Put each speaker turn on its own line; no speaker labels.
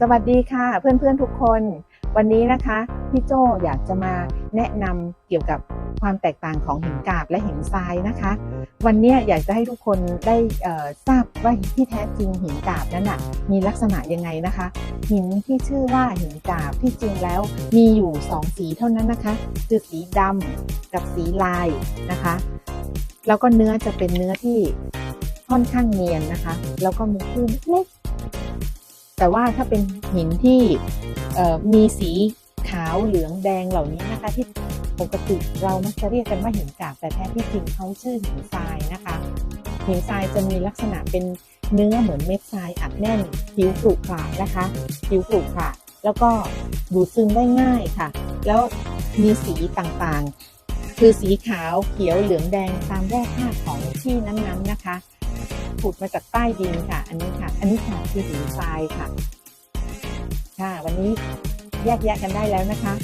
สวัสดีค่ะเพื่อนๆทุกคน วันนี้นะคะพี่โจอยากจะมาแนะนำเกี่ยวกับความแตกต่างของหินกาบและหินทรายนะคะ วันนี้อยากจะให้ทุกคนได้ทราบว่าที่แท้จริงหินกาบนั้นน่ะมีลักษณะยังไงนะคะ หินที่ชื่อว่าหินกาบที่จริงแล้วมีอยู่สองสีเท่านั้นนะคะ คือสีดำกับสีลายนะคะ แล้วก็เนื้อจะเป็นเนื้อที่ค่อนข้างเนียนนะคะ แล้วก็มีคลื่นเล็ก แต่ว่าถ้าเป็นหินที่มีสีขาวเหลืองแดงเหล่านี้นะคะที่ปกติเรามักจะเรียกกันว่าหินกาบแต่แท้ที่จริงเขาชื่อหินทรายนะคะ หินทรายจะมีลักษณะเป็นเนื้อเหมือนเม็ดทรายอัดแน่นผิวขรุขระนะคะผิวขรุขระแล้วก็ดูดซึมได้ง่ายค่ะ แล้วมีสีต่างๆ คือสีขาวเขียวเหลืองแดงตามแร่ธาตุของที่นั้นๆนะคะ ผุดมาจากใต้ดินค่ะ อันนี้ค่ะ อันนี้ค่ะคือหินทรายค่ะ ค่ะ วันนี้แยกแยะกันได้แล้วนะคะ